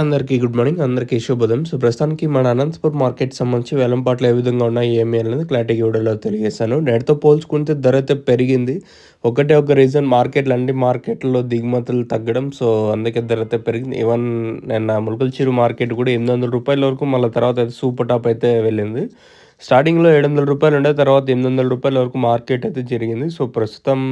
అందరికీ good morning అందరికీ శుభోదయం. సో ప్రస్తుతానికి మన అనంతపురం మార్కెట్ సంబంధించి వేలంపాట్లు ఏ విధంగా ఉన్నాయి ఏమి అనేది క్లారిటీ వీడియోలో తెలియజేశాను నేటితో పోల్చుకుంటే ధర అయితే పెరిగింది. ఒకటే ఒక రీజన్ మార్కెట్లు అన్ని మార్కెట్లో దిగుమతులు తగ్గడం. సో అందుకే ధర అయితే పెరిగింది. ఈవెన్ నిన్న ములకల చిరు మార్కెట్ కూడా ఎనిమిది వందల రూపాయల వరకు మళ్ళీ తర్వాత అయితే సూపర్ టాప్ అయితే వెళ్ళింది. స్టార్టింగ్లో ఏడు వందల రూపాయలు ఉండే తర్వాత ఎనిమిది వందల రూపాయల వరకు మార్కెట్ అయితే జరిగింది. సో ప్రస్తుతం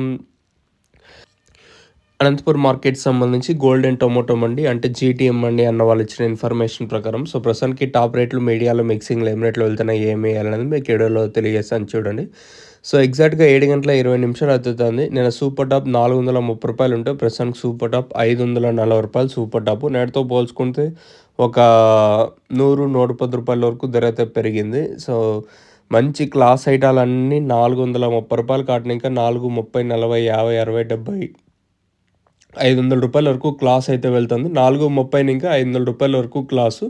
అనంతపూర్ మార్కెట్ సంబంధించి గోల్డెన్ టొమాటో మండి అంటే జీటీఎం మండి అన్న వాళ్ళు ఇచ్చిన ఇన్ఫర్మేషన్ ప్రకారం. సో ప్రస్తుతానికి టాప్ రేట్లు మీడియాలో మిక్సింగ్ లేమ్ రేట్లు వెళ్తున్నాయి ఏమి వేయాలనేది మీకు ఏడోలో తెలియజేస్తాను చూడండి. సో ఎగ్జాక్ట్గా ఏడు గంటల ఇరవై నిమిషాలు అవుతుంది. నేను సూపర్ టాప్ నాలుగు వందల ముప్పై రూపాయలు ఉంటే ప్రస్తుతానికి సూపర్ టాప్ ఐదు వందల నలభై రూపాయలు సూపర్ టాప్. నేటితో పోల్చుకుంటే ఒక నూరు నూట పది రూపాయల వరకు ధర అయితే పెరిగింది. సో మంచి క్లాస్ ఐటాలన్నీ నాలుగు వందల ముప్పై రూపాయలు కాటిన ఇంకా నాలుగు ముప్పై నలభై యాభై అరవై డెబ్బై ఐదు వందల రూపాయల వరకు క్లాస్ అయితే వెళ్తుంది. నాలుగు ముప్పై ఇంకా ఐదు వందల రూపాయల వరకు క్లాసు.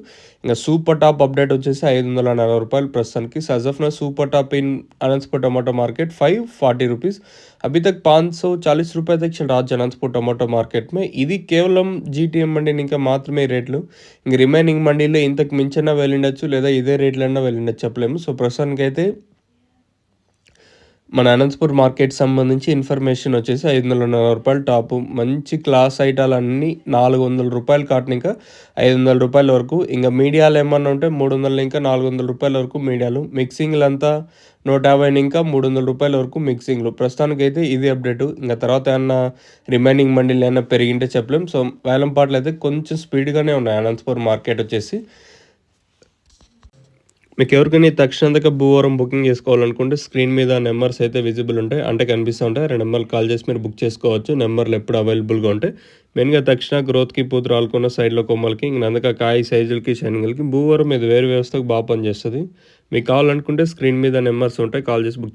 ఇంకా సూపర్ టాప్ అప్డేట్ వచ్చేసి ఐదు వందల నలభై రూపాయలు ప్రస్తుతానికి. సజఫ్నా super top in Anantapur tomato market five forty rupees అభితక్ तक సో सौ चालीस रुपये तक चल रहा जनाजपुर మార్కెట్ మే. ఇది కేవలం జీటీఎం మండీని ఇంకా మాత్రమే రేట్లు. ఇంక రిమైనింగ్ మండీలో ఇంతకు మించైనా వెళ్ళిండొచ్చు లేదా ఇదే రేట్లన్నా వెళ్ళిండొచ్చు చెప్పలేము. సో ప్రస్తుతానికి అయితే మన అనంతపూర్ మార్కెట్ సంబంధించి ఇన్ఫర్మేషన్ వచ్చేసి ఐదు వందల నలభై రూపాయలు టాపు. మంచి క్లాస్ ఐటాలన్నీ నాలుగు వందల రూపాయలు కాటన్ ఇంకా ఐదు వందల రూపాయల వరకు. ఇంకా మీడియాలు ఏమన్నా ఉంటే మూడు వందల ఇంకా నాలుగు వందల రూపాయల వరకు మీడియాలు. మిక్సింగ్లు అంతా నూట యాభై ఇంకా మూడు వందల రూపాయల వరకు మిక్సింగ్లు. ప్రస్తుతానికి అయితే ఇది అప్డేట్. ఇంకా తర్వాత ఏమన్నా రిమైనింగ్ మండీలు ఏమైనా పెరిగింటే చెప్పలేం. సో వేలం పాటలు అయితే కొంచెం స్పీడ్గానే ఉన్నాయి అనంతపూర్ మార్కెట్ వచ్చేసి. మీకు ఎవరికైనా తక్షణంతగా భూవరం బుకింగ్ చేసుకోవాలనుకుంటే స్క్రీన్ మీద నెంబర్స్ అయితే విజిబుల్ ఉంటాయి. అంటే కనిపిస్తూ ఉంటాయి. రెండు నెంబర్లు కాల్ చేసి మీరు బుక్ చేసుకోవచ్చు. నెంబర్లు ఎప్పుడు అవైలబుల్గా ఉంటాయి. మెయిన్గా తక్షణ గ్రోత్కి పూత రాలుకున్న సైడ్లో కొమ్మలకి ఇంకా కాయ సైజులకి షైనింగ్లకి భూవరం మీద వేరు వ్యవస్థకు బాగా పనిచేస్తుంది. మీకు కావాలనుకుంటే స్క్రీన్ మీద నెంబర్స్ ఉంటాయి. కాల్ చేసి బుక్